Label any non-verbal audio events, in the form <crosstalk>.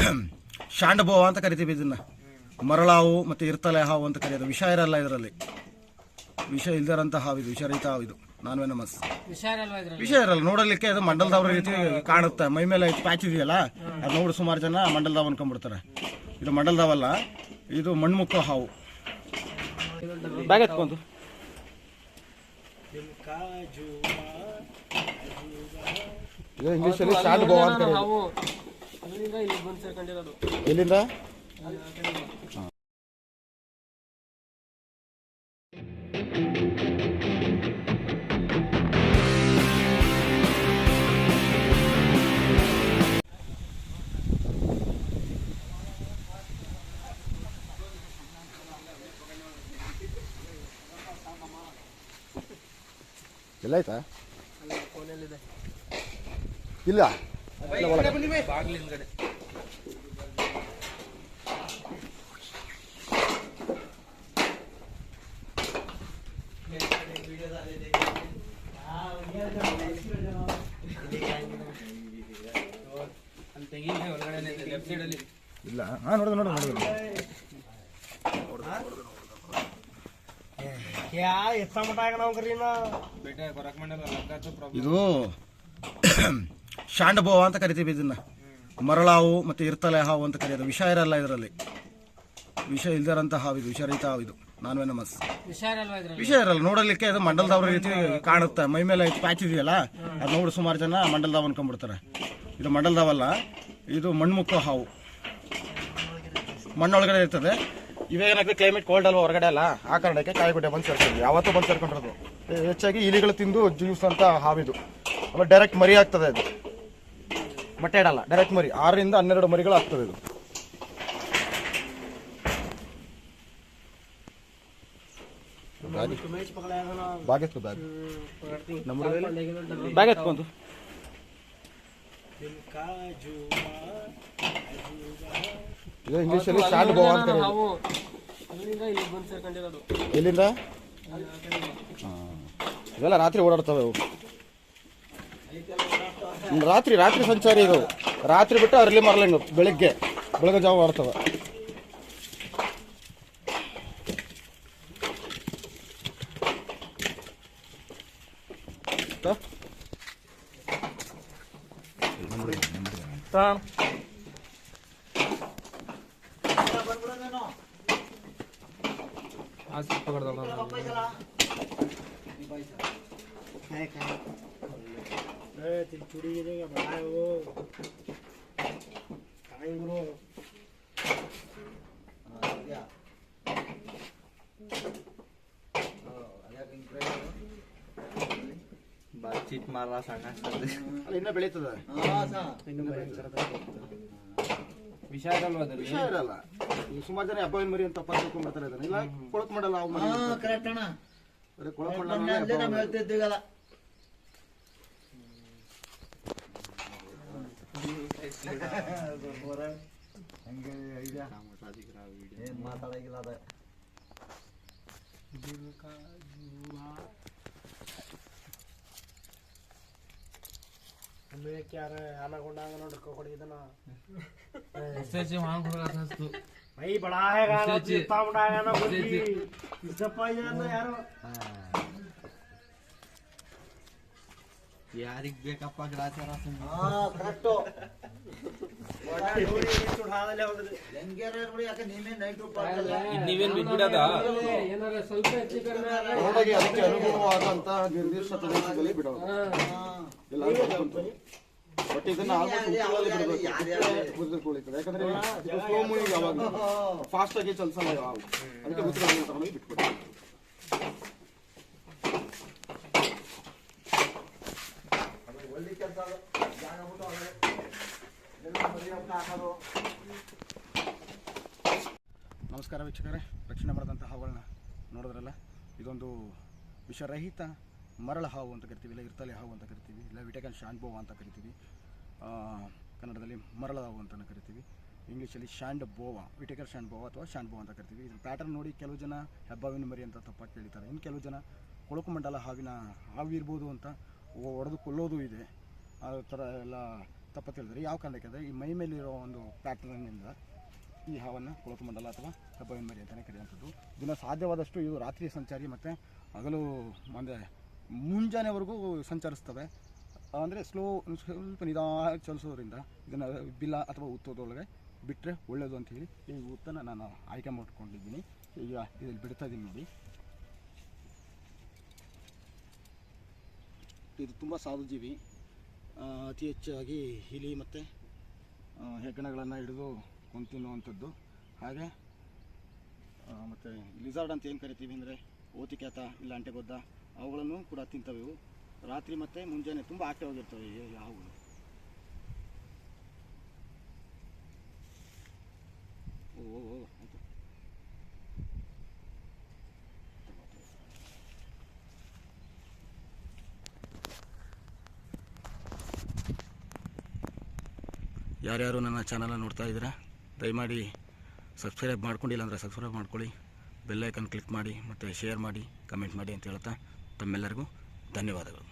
<clears throat> ಶಾಂಡಬೋವ ಅಂತ ಕರಿತೀವಿ ಇದನ್ನ. ಮರಳಾವು ಮತ್ತು ಇರ್ತಲೆ ಹಾವು ಅಂತ ಕರೆಯೋದು. ವಿಷ ಇರಲ್ಲ ಇದರಲ್ಲಿ. ವಿಷ ಇಲ್ದಿರಂತ ಹಾವು ಇದು ವಿಷರಹಿತ ಹಾವು ಇದು. Non venomous. ವಿಷ ವಿಷಯ ಇರಲ್ಲ. ನೋಡಲಿಕ್ಕೆ ಅದು ಮಂಡಲದವ್ರ ರೀತಿ ಕಾಣುತ್ತೆ. ಮೈ ಮೇಲೆ ಪ್ಯಾಚ್ ಇದೆಯಲ್ಲ ಅದು ನೋಡಿ ಸುಮಾರು ಜನ ಮಂಡಲದಾವ್ ಅನ್ಕೊಂಡ್ಬಿಡ್ತಾರೆ. ಇದು ಮಂಡಲದಾವಲ್ಲ ಇದು ಮಣ್ಮುಕ್ಕ ಹಾವು. ಬ್ಯಾಗ್ ಎತ್ಕೊಂಡು. ಇದು ಇಂಗ್ಲೀಷಲ್ಲಿ ಎಲ್ಲಿಂದ ಎಲ್ಲ ಆಯ್ತಾ? ಇಲ್ಲ. ಬಾಗಿಲಿಂದಗಡೆ ಅಲ್ಲಿ ತೆಂಗಿನ ಒಳಗಡೆ ಲೆಫ್ಟ್ ಸೈಡ್ ಅಲ್ಲಿ ಇಲ್ಲ. ಹಾ ನೋಡಿದೆ ನೋಡಿದೆ ನೋಡಿದೆ ಇದು ಶಾಂಡಬೋವ ಅಂತ ಕರಿತೀವಿ ಇದನ್ನ. ಮರಳಾವು ಮತ್ತು ಇರ್ತಲೆ ಹಾವು ಅಂತ ಕರೆಯೋದು. ವಿಷ ಇರಲ್ಲ ಇದರಲ್ಲಿ. ವಿಷ ಇಲ್ದಿರಂತ ಹಾವಿದು ಇದು. ವಿಷರಹಿತ ಹಾವು ಇದು. Non venomous. ವಿಷ ವಿಷಯ ಇರಲ್ಲ. ನೋಡಲಿಕ್ಕೆ ಅದು ಮಂಡಲದವ್ರ ರೀತಿ ಕಾಣುತ್ತೆ. ಮೈ ಮೇಲೆ ಪ್ಯಾಚ್ ಇದೆಯಲ್ಲ? ಅದು ನೋಡಿ ಸುಮಾರು ಜನ ಮಂಡಲದಾವ್ ಅನ್ಕೊಂಡ್ಬಿಡ್ತಾರೆ. ಇದು ಮಂಡಲದಾವಲ್ಲ. ಇದು ಮಣ್ಮುಕ್ಕ ಹಾವು. ಮಣ್ಣೊಳಗಡೆ ಇರ್ತದೆ. ಇವೇನಾಗ್ತದೆ ಕ್ಲೈಮೇಟ್ ಕೋಲ್ಡ್ ಅಲ್ವಾ ಹೊರಗಡೆ ಅಲ್ಲ? ಆ ಕಾರಣಕ್ಕೆ ಕಾಯಿಗುಡ್ಡೆ ಬಂದು ಸೇರ್ಕೊಂಡ್ರಿ ಯಾವತ್ತೂ ಬಂದು ಸೇರ್ಕೊಂಡಿರೋದು. ಹೆಚ್ಚಾಗಿ ಇಲಿಗಳು ತಿಂದು ಜೀವಿಸುವಂತ ಹಾವಿದು. ಆಮೇಲೆ ಡೈರೆಕ್ಟ್ ಮರಿ ಆಗ್ತದೆ ಅದು. ಮೊಟ್ಟೆ ಇಡಲ್ಲ ಡೈರೆಕ್ಟ್ ಮರಿ. ಆರರಿಂದ ಹನ್ನೆರಡು ಮರಿಗಳು ಆಗ್ತದೆ ಇದು. ಬ್ಯಾಗ್ ಎತ್ಕೊ ಬ್ಯಾಗ್ ಬ್ಯಾಗ್ ಎತ್ಕೊಂಡು ಇದು ಇಂಗ್ಲೀಷಲ್ಲಿ ಅಂತ ಎಲ್ಲಿಂದ. ಇವೆಲ್ಲ ರಾತ್ರಿ ಓಡಾಡ್ತವೆ ಅವು. ರಾತ್ರಿ ರಾತ್ರಿ ಸಂಚಾರಿ ಇದು ರಾತ್ರಿ ಬಿಟ್ಟು ಅರ್ಲಿ ಮಾರ್ಲಿಂಗ್ ಬೆಳಿಗ್ಗೆ. ಬೆಳಗ್ಗೆ ಜಾವ ಸ್ವಲ್ಪ ಕಡ್ದವ್ರ ಚಿಕ್ಕ ಮಾರ ಸಣ್ಣ ಇನ್ನ ಇನ್ನೂ ಬೆಳೀತದ. ವಿಷ ಇರಲ್ವಾ ಅದ್ರಲ್ಲಿ? ವಿಷಯ ಇರಲ್ಲ. ಸುಮಾರು ಜನ ಹಬ್ಬ ಮರಿ ಅಂತ ತಪ್ಪಾಗಿ ತಿಳ್ಕೊಂಡ್ಬಿಡ್ತಾರೆ ಇಲ್ಲ ಕೊಳಕ್ ಮಾಡಲ್ಲ ಅವು ಮರಿ ಅಂತ. ಕರೆಕ್ಟ್ ಅಣ್ಣ. ಕೊಳಕ್ ಮಾಡಲ್ಲ ಮೊನ್ನೆ ಅಲ್ಲೇ ಹಬ್ಬ ನಾವು ಮರಿ. ಹೇಳ್ತಿದ್ದೀವಲ್ಲ ಏನ್ ಮಾತಾಡಂಗಿಲ್ಲ ಅದ ಯಾರ ಆನಗೊಂಡಾಗ ನೋಡಿ ಕೊಡಿದನ ಎಸ್ಎಸ್ಸಿ ಮಾಡ್ಕೊಡಲ್ಲ ಮೈ ಬಡಾ ಹೇಗ ಉಸ್ಸೇಜಿ. ಉಸ್ಸೇಜಿ. ಇಷ್ಟಪ್ಪ ಇದನ್ನ ಯಾರು ಯಾರಿಗ್ ಬೇಕಪ್ಪ ಗ್ರಾಚಾರ ಹಾ ಕರೆಕ್ಟು ಹೆಂಗ್ಯಾರ ಯಾಕೆ ನೀವೇ ನೈಟ್ ನೀವೇನ್ ಬಿಟ್ಬಿಡದ ಏನಾರ ಬೇಕಪ್ಪ ಗ್ರಾಚಾರ ನೀವೇನ್ ಅದಕ್ಕೆ ಅನುಗುಣವಾದಂತಹ ನಿರ್ದಿಷ್ಟ ಪ್ರದೇಶದಲ್ಲಿ ಬಿಡೋದು. ಇಲ್ಲ ಅಂತ ಬಂತು. ಬಟ್ ಇದನ್ನ ಬಿಡಬೇಕು. ಯಾಕಂದ್ರೆ ಸ್ಲೋ ಮೂವಿಂಗ್ ಯಾವಾಗ ಫಾಸ್ಟ್ ಆಗಿ ಚಲಿಸಲ್ಲ ಯಾವಾಗ ಅದಕ್ಕೆ ಉತ್ತರ ತಗೊಂಡೋಗಿ ಒಳ್ಳೆ ಕೆಲಸ ಜಾಗ ಬಿಟ್ಟು ಹೊರಗಡೆ ಎಲ್ಲ ಮರಿ ಹಬ್ಬ ಹಾಕೋದು ನಮಸ್ಕಾರ ವೀಕ್ಷಕರೇ. ರಕ್ಷಣೆ ಮಾಡಿದಂಥ ಹಾವುಗಳನ್ನ ನೋಡಿದ್ರಲ್ಲ? ಇದೊಂದು ವಿಷರಹಿತ ಮರಳ ಹಾವು ಅಂತ ಕರಿತೀವಿ, ಇಲ್ಲ ಇರ್ತಲೆ ಹಾವು ಅಂತ ಕರಿತೀವಿ, ಇಲ್ಲ ವಿಟೇಕನ್ ಶಾಂಡ್ಬೋವ ಅಂತ ಕರಿತೀವಿ ಕನ್ನಡದಲ್ಲಿ ಮರಳ ಹಾವು ಅಂತ ಕರಿತೀವಿ, ಇಂಗ್ಲೀಷಲ್ಲಿ sand boa Whitaker sand boa ಅಥವಾ ಶಾಂಡ್ ಬೋವಾ ಅಂತ ಕರಿತೀವಿ. ಇದ್ರ ಪ್ಯಾಟರ್ನ್ ನೋಡಿ ಕೆಲವು ಜನ ಹೆಬ್ಬಾವಿನ ಮರಿ ಅಂತ ತಪ್ಪಾಗಿ ಕೇಳ್ತಾರೆ ಇನ್ನು ಕೆಲವು ಜನ ಕೊಳಕು ಮಂಡಲ ಹಾವಿನ ಹಾವಿರ್ಬೋದು ಅಂತ ಹೊಡೆದು ಕೊಲ್ಲೋದು ಇದೆ. ಆ ಥರ ಎಲ್ಲ ತಪ್ಪತ್ತು ತಿಳಿದ್ರೆ ಯಾವ ಕಾರಣಕ್ಕೆ ಅಂದರೆ ಈ ಮೈ ಮೇಲಿರೋ ಒಂದು ಪ್ಯಾಟ್ರನ್ನಿಂದ ಈ ಹಾವನ್ನು ಕೊಳತು ಮಂಡಲ ಅಥವಾ ಕಬ್ಬವಿನ ಮರಿ ಅಂತಲೇ ಕರೆಯುವಂಥದ್ದು. ದಿನ ಸಾಧ್ಯವಾದಷ್ಟು ಇದು ರಾತ್ರಿ ಸಂಚಾರಿ ಮತ್ತು ಹಗಲು ಅಂದರೆ ಮುಂಜಾನೆವರೆಗೂ ಸಂಚರಿಸ್ತವೆ. ಅಂದರೆ ಸ್ಲೋ, ಸ್ವಲ್ಪ ನಿಧಾನ ಚಲಿಸೋದ್ರಿಂದ ಇದನ್ನು ಬಿಲ್ಲ ಅಥವಾ ಉತ್ತೋದೊಳಗೆ ಬಿಟ್ಟರೆ ಒಳ್ಳೆಯದು ಅಂತ ಹೇಳಿ ಈ ಉತ್ತನ ನಾನು ಆಯ್ಕೆ ಮಾಡಿಕೊಂಡಿದ್ದೀನಿ. ಈಗ ಇದರಲ್ಲಿ ಬಿಡ್ತಾ ಇದ್ದೀನಿ ನೋಡಿ. ಇದು ತುಂಬ ಸಾಧುಜೀವಿ. ಜೀವಿ ಅತಿ ಹೆಚ್ಚಾಗಿ ಇಲಿ ಮತ್ತು ಹೆಗ್ಗಣಗಳನ್ನು ಹಿಡಿದು ಕೊಂದು ತಿನ್ನುವಂಥದ್ದು ಹಾಗೆ ಮತ್ತು ಲಿಸಾರ್ಡ್ ಅಂತ ಏನು ಕರಿತೀವಿ ಅಂದರೆ ಓತಿಕ್ಯಾತ ಇಲ್ಲ ಅಂಟೆಗೊದ್ದ, ಅವುಗಳನ್ನು ಕೂಡ ತಿಂತವೆ ಇವು. ರಾತ್ರಿ ಮತ್ತು ಮುಂಜಾನೆ ತುಂಬ ಆಕ್ಟಿವ್ ಆಗಿರ್ತವೆ ಹಾವುಗಳು. ಓ ಓ ಆಯಿತು. ಯಾರ್ಯಾರು ನನ್ನ ಚಾನಲ್ನ ನೋಡ್ತಾ ಇದ್ದೀರಾ? ದಯಮಾಡಿ ಸಬ್ಸ್ಕ್ರೈಬ್ ಮಾಡ್ಕೊಂಡಿಲ್ಲ ಅಂದರೆ ಸಬ್ಸ್ಕ್ರೈಬ್ ಮಾಡ್ಕೊಳ್ಳಿ. ಬೆಲ್ಲೈಕನ್ ಕ್ಲಿಕ್ ಮಾಡಿ ಮತ್ತು ಶೇರ್ ಮಾಡಿ ಕಮೆಂಟ್ ಮಾಡಿ ಅಂತ ಹೇಳ್ತಾ ತಮ್ಮೆಲ್ಲರಿಗೂ ಧನ್ಯವಾದಗಳು.